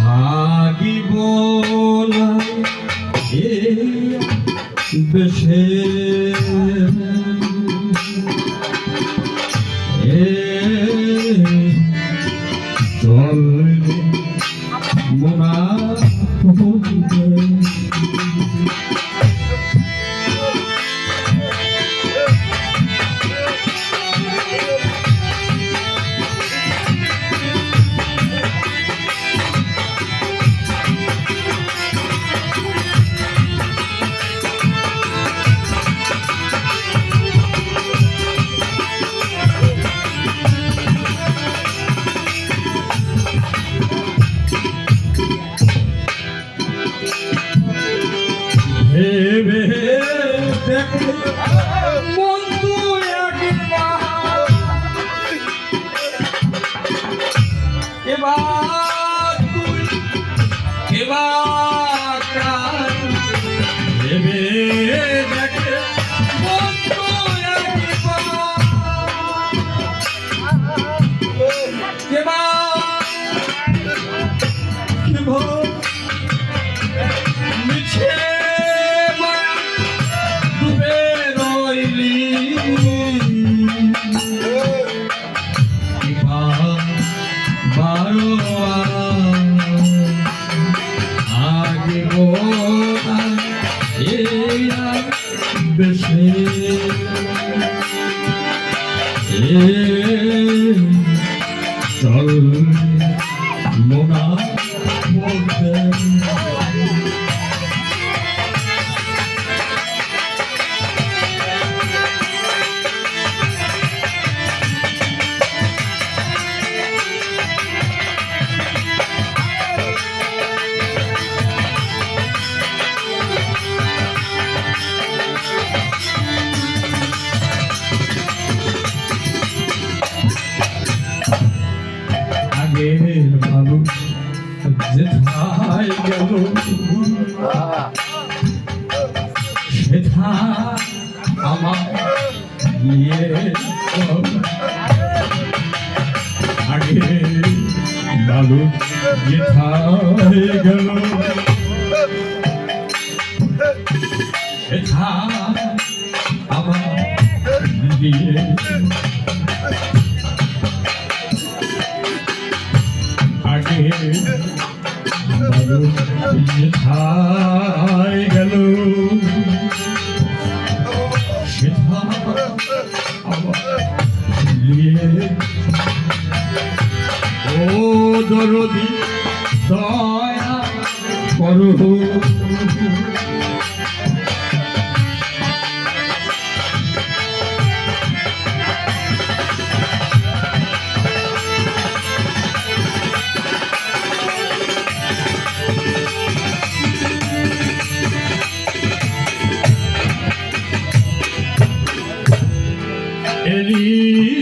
থাকিব না দেশে এ চলবে Yeah. চল মোনা বলতে ভালো যেথায় গেল। আমার নিয়ে। আগে ভালো যেথায় গেল। সেথা আমার দিয়ে কোথায় গেল? ও দরদি দয়া করো। ली